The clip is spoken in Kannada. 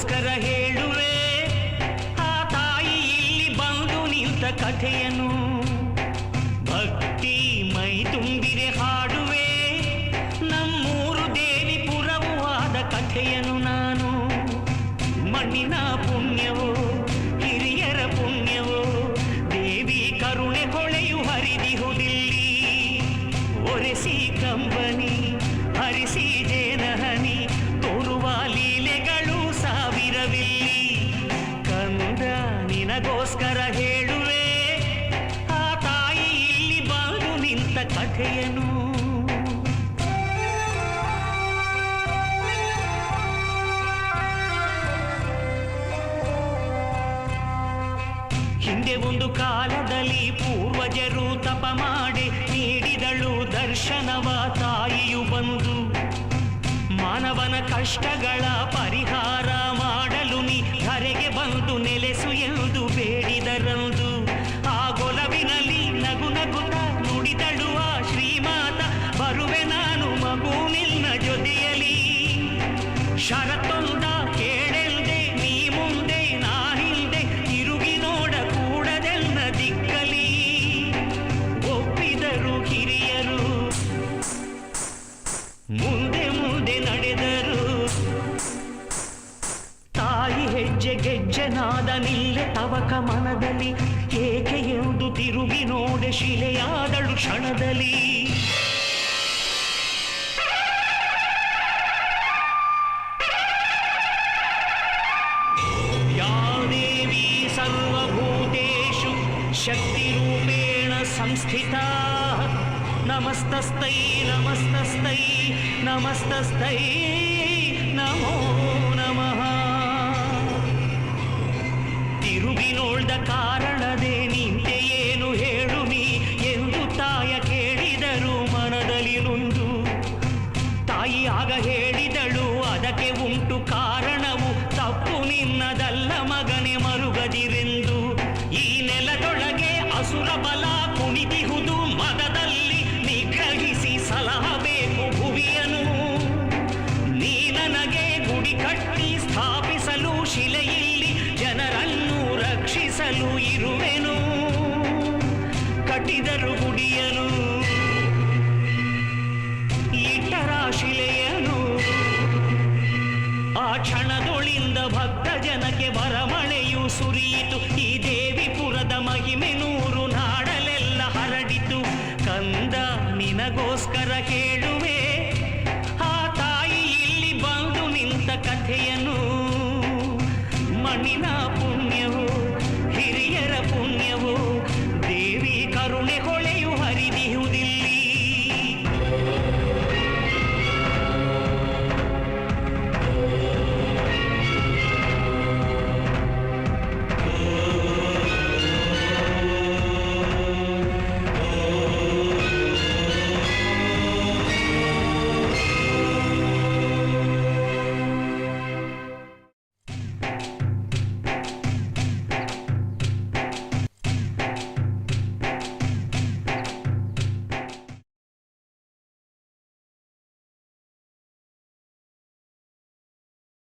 ನಿನಗೋಸ್ಕರ ಹೇಳುವೆ, ಆ ತಾಯಿ ಇಲ್ಲಿ ಬಂದು ನಿಂತ ಕಥೆಯನು ಭಕ್ತಿ ಮೈ ತುಂಬಿರೆ ಹಾಡುವೆ, ನಮ್ಮೂರು ದೇವಿ ಪುರವೂ ಆದ ಕಥೆಯನು ನಾನು. ಮಣ್ಣಿನ ಪುಣ್ಯವೋ, ಹಿರಿಯರ ಪುಣ್ಯವೋ, ದೇವಿ ಕರುಣೆ ಹೊಳೆಯು ಹರಿದಿಹುದಿಲ್ಲಿ ಒರೆಸಿ ಕಂಬನಿ ನಿನಗೋಸ್ಕರ ಹೇಳುವೆ, ಆ ತಾಯಿ ಇಲ್ಲಿ ಬಾಳು ನಿಂತ ಕಥೆಯನು. ಹಿಂದೆ ಒಂದು ಕಾಲದಲ್ಲಿ ಪೂರ್ವಜರು ತಪ ಮಾಡಿ ನೀಡಿದಳು ದರ್ಶನವ ತಾಯಿಯು ಬಂದು. ಮಾನವನ ಕಷ್ಟಗಳ ಪರಿಹಾರ ಮಾಡಲು ನೀ ಧರೆಗೆ ಬಂದು ನೆಲೆಸು ಎಂದು ಶರತ್ತೊಂದ ಕೇಳೆಲ್ದೆ, ನೀ ಮುಂದೆ ನಾ ತಿರುಗಿ ನೋಡ ಕೂಡದೆಲ್ಲ ದಿಕ್ಕಲಿ. ಒಪ್ಪಿದರು ಹಿರಿಯರು, ಮುಂದೆ ಮುಂದೆ ನಡೆದರು. ತಾಯಿ ಹೆಜ್ಜೆ ಗೆಜ್ಜೆನಾದ ನಿಲ್ಲೆ ತವಕ ಮನದಲ್ಲಿ, ಏಕೆ ಎಂದು ತಿರುಗಿ ನೋಡೆ ಶಿಲೆಯಾದಳು ಕ್ಷಣದಲ್ಲಿ. शक्तिरूपेण संस्थिता नमस्तस्तै नमस्तस्तै नमस्तस्तै नमो नमः ತಿರುಗಿ ನೋಡ್ದ ಕಾರಣದೇ ನಿಂತೆ ಏನು ಹೇಳು ನೀ ಎಂದು ತಾಯ ಕೇಳಿದರು ಮನದಲ್ಲಿ ನೊಂದು ತಾಯಿ ಆಗ ಹೇಳಿದಳು ಅದಕ್ಕೆ ಉಂಟು ಕಾರಣವು ತಪ್ಪು ನಿನ್ನದಲ್ಲ ಮಗನೆ ಮರುಗದಿರೆಂದು ರಕ್ಷಿಸಲು ಇರುವೆನು, ಕಟ್ಟಿದರು ಗುಡಿಯನು ಇಟ್ಟರ ಶಿಲೆಯನು. ಆ ಕ್ಷಣದೊಳಿಂದ ಭಕ್ತ ಜನಕ್ಕೆ ಬರಮಳೆಯು ಸುರಿಯಿತು. ಈ ದೇವಿಪುರದ ಮಹಿಮೆ ನೂರು ನಾಡಲೆಲ್ಲ ಹರಡಿತು. ಕಂದ, ನಿನಗೋಸ್ಕರ ಕೇಳುವೆ, ಆ ತಾಯಿ ಇಲ್ಲಿ ಬಂದು ನಿಂತ ಕಥೆಯನು ಮಣ್ಣಿನ ಪು